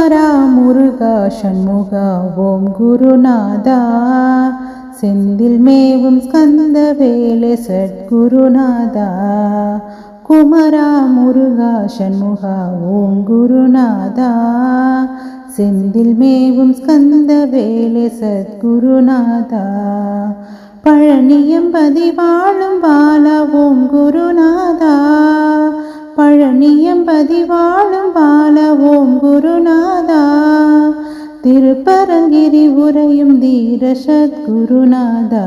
குமாரா முருகா சண்முகா ஓம் குருநாதா. செந்தில் மேவும் ஸ்கந்த வேலை சத்குருநாதா. குமரா முருகா சண்முகா ஓம் குருநாதா. செந்தில் மேவும் ஸ்கந்த வேலை சத்குருநாதா. பழனியம்பதி வாழும் பாலா ஓம் குருநாதா. பழனியம்பதி வாழும் பால குருநாதா திருப்பரங்கிரி உரையும் தீர சத்குருநாதா.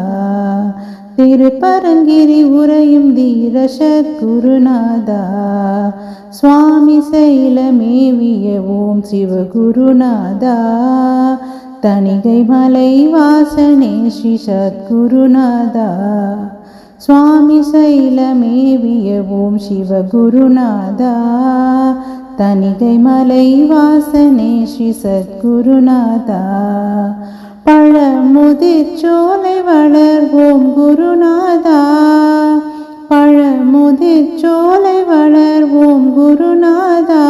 திருப்பரங்கிரி உரையும் தீர சத்குருநாதா. சுவாமி சைலமேவிய ஓம் சிவகுருநாதா தணிகை மலை வாசனே ஸ்ரீ சத்குருநாதா. சுவாமி சைலமேவிய ஓம் சிவகுருநாதா தனிகை மலை வாசனே ஸ்ரீ சத்குருநாதா. பழமுதிர் சோலை வளர் குருநாதா. பழமுதிர் சோலை வளர் ஓம் குருநாதா.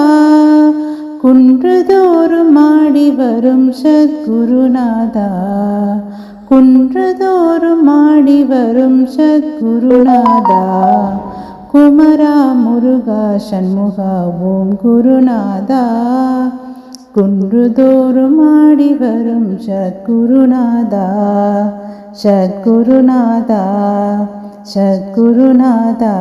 குன்றுதோறும் ஆடி வரும் சத்குருநாதா. குன்றுதோறும் ஆடி வரும் சத்குருநாதா. குமரா முருகா சண்முகா ஓம் குருநாதா குன்றுதோறும் ஆடி வரும் சத்குருநாதா சத்குருநாதா சத்குருநாதா